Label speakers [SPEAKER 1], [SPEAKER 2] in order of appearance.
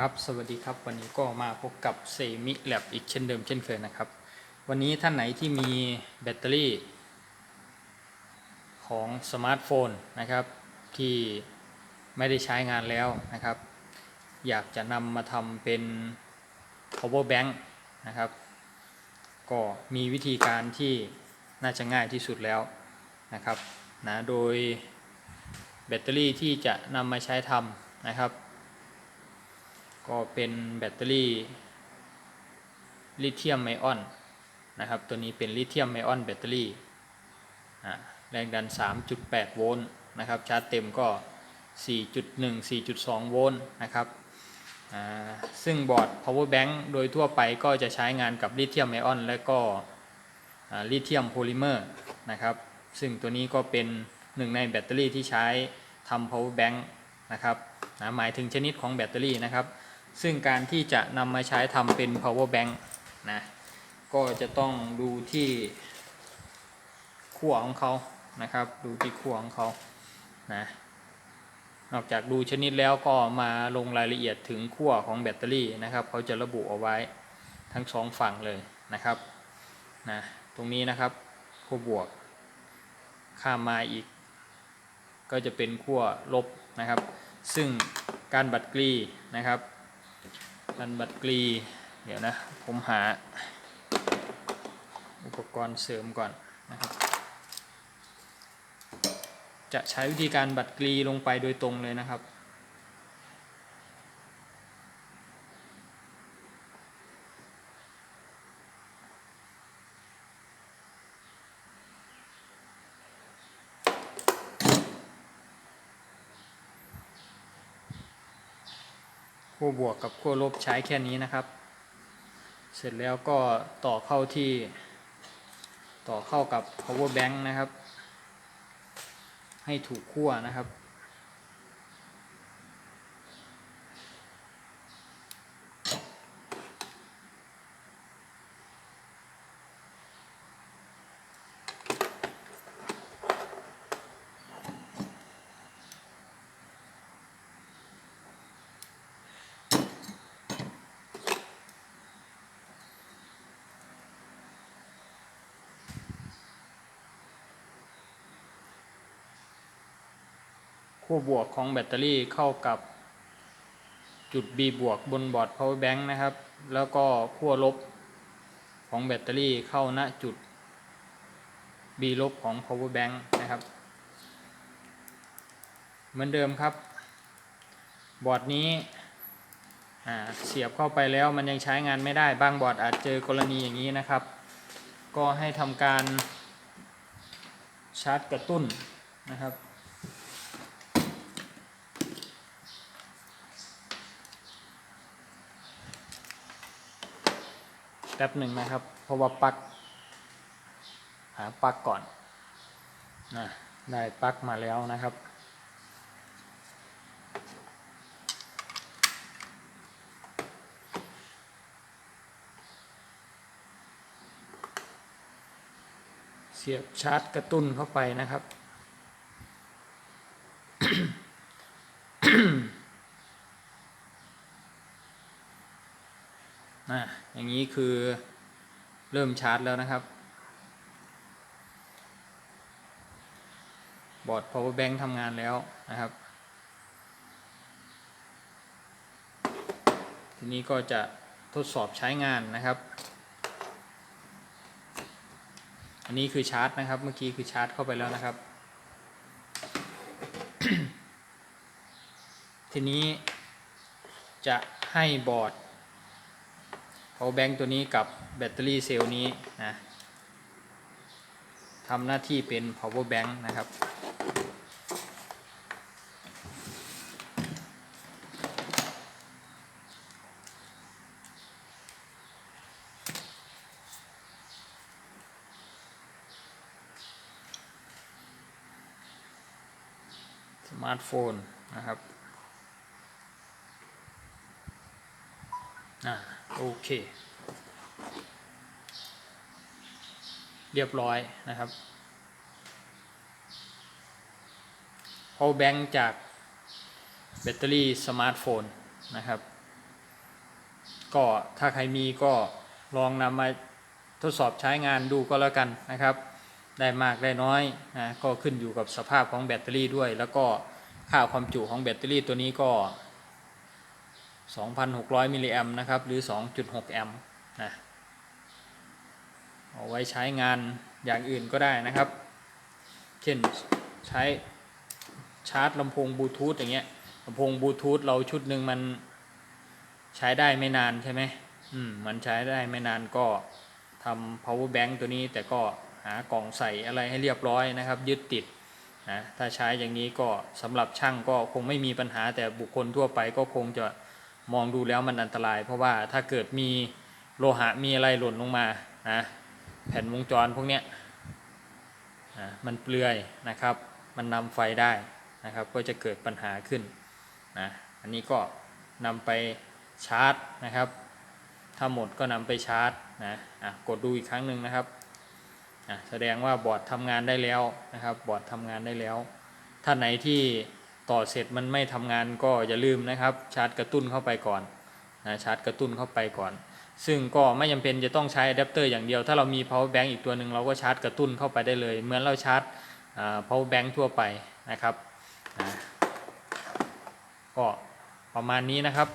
[SPEAKER 1] ครับ สวัสดีครับวันนี้ก็มาพบกับเซมิแลบอีกเช่นเดิมเช่นเคยนะครับ วันนี้ท่านไหนที่มีแบตเตอรี่ ของสมาร์ทโฟนนะครับ ที่ไม่ได้ใช้งานแล้วนะครับ อยากจะนำมาทำเป็น power bank นะครับ ก็มีวิธีการที่น่าจะง่ายที่สุดแล้วนะครับนะโดยแบตเตอรี่ที่จะนำมาใช้ทำนะครับ ก็เป็นแบตเตอรี่ลิเธียมไอออนนะครับ ตัวนี้เป็นลิเธียมไอออนแบตเตอรี่แรงดัน 3.8 โวลต์นะครับ ชาร์จเต็มก็ 4.1 4.2 โวลต์นะครับซึ่งบอร์ด power bank โดยทั่วไปก็จะใช้งานกับลิเธียมไอออนและก็ลิเธียมโพลิเมอร์นะครับ ซึ่งตัวนี้ก็เป็นหนึ่งในแบตเตอรี่ที่ใช้ทำ power bank นะครับนะหมายถึงชนิดของแบตเตอรี่นะครับ ซึ่งการที่จะนำมาใช้ทำเป็น power bank นะก็จะต้องดูที่ขั้วของเขานะครับ ดูที่ขั้วของเขานะนอกจากดูชนิดแล้วก็มาลงรายละเอียดถึงขั้วของแบตเตอรี่นะครับเขาจะระบุเอาไว้ทั้งสองฝั่งเลยนะครับนะตรงนี้นะครับขั้วบวก ข้ามมาอีก ก็จะเป็นขั้วลบนะครับ ซึ่งการบัดกรีนะครับ การบัดกรี เดี๋ยวนะ ผมหา อุปกรณ์เสริมก่อนนะครับ จะใช้วิธีการบัดกรีลงไปโดยตรงเลยนะครับ ขั้วบวกกับขั้วลบใช้แค่นี้นะครับ เสร็จแล้วก็ต่อเข้าที่ ต่อเข้ากับ power bank นะครับ ให้ถูกขั้วนะครับ ขั้วบวกของแบตเตอรี่เข้ากับจุด B บวกบนบอร์ด power bank นะครับ แล้วก็ขั้วลบของแบตเตอรี่เข้าณจุด B ลบของ power bank นะครับ เหมือนเดิมครับ บอร์ดนี้เสียบเข้าไปแล้วมันยังใช้งานไม่ได้ บางบอร์ดอาจเจอกรณีอย่างนี้นะครับ ก็ให้ทำการชาร์จกระตุ้นนะครับ แป๊บหนึ่งนะครับ เพราะว่าปัก หาปักก่อนนะได้ปักมาแล้วนะครับ เสียบชาร์จกระตุ้นเข้าไปนะครับ นะอย่างนี้คือเริ่มชาร์จแล้วนะครับ บอร์ด power bank ทำงานแล้วนะครับ ทีนี้ก็จะทดสอบใช้งานนะครับ อันนี้คือชาร์จนะครับ เมื่อกี้คือชาร์จเข้าไปแล้วนะครับ ทีนี้จะให้บอร์ด power bank ตัวนี้กับแบตเตอรี่เซลล์นี้นะทำหน้าที่เป็น power bank นะครับสมาร์ทโฟนนะครับ อ่า โอเค เรียบร้อยนะครับ power bank จากแบตเตอรี่สมาร์ทโฟนนะครับ ก็ถ้าใครมีก็ลองนำมาทดสอบใช้งานดูก็แล้วกันนะครับ ได้มากได้น้อยนะก็ขึ้นอยู่กับสภาพของแบตเตอรี่ด้วย แล้วก็ค่าความจุของแบตเตอรี่ตัวนี้ก็ 2,600 มิลลิแอมนะครับ หรือ 2.6 แอมป์นะเอาไว้ใช้งานอย่างอื่นก็ได้นะครับ เช่นใช้ชาร์จลำโพงบลูทูธอย่างเงี้ยลำโพงบลูทูธเราชุดหนึ่งมันใช้ได้ไม่นานใช่ไหมอืม มันใช้ได้ไม่นานก็ทำ power bank ตัวนี้แต่ก็หากล่องใส่อะไรให้เรียบร้อยนะครับ ยึดติดนะถ้าใช้อย่างนี้ก็สำหรับช่างก็คงไม่มีปัญหาแต่บุคคลทั่วไปก็คงจะ มองดูแล้วมันอันตราย เพราะว่าถ้าเกิดมีโลหะมีอะไรหล่นลงมานะแผ่นวงจรพวกเนี้ยมันเปลือยนะครับ มันนำไฟได้นะครับ ก็จะเกิดปัญหาขึ้นนะอันนี้ก็นำไปชาร์จนะครับ ถ้าหมดก็นำไปชาร์จนะะกดดูอีกครั้งหนึ่งนะครับแสดงว่าบอร์ดทำงานได้แล้วนะครับ บอร์ดทำงานได้แล้วถ้าไหนที่ ต่อเสร็จมันไม่ทำงานก็อย่าลืมนะครับ ชาร์จกระตุ้นเข้าไปก่อนนะชาร์จกระตุ้นเข้าไปก่อน ซึ่งก็ไม่จำเป็นจะต้องใช้อะแดปเตอร์อย่างเดียว ถ้าเรามี power bank อีกตัวหนึ่งเราก็ชาร์จกระตุ้นเข้าไปได้เลย เหมือนเราชาร์จอ่า power bank ทั่วไปนะครับก็ประมาณนี้นะครับ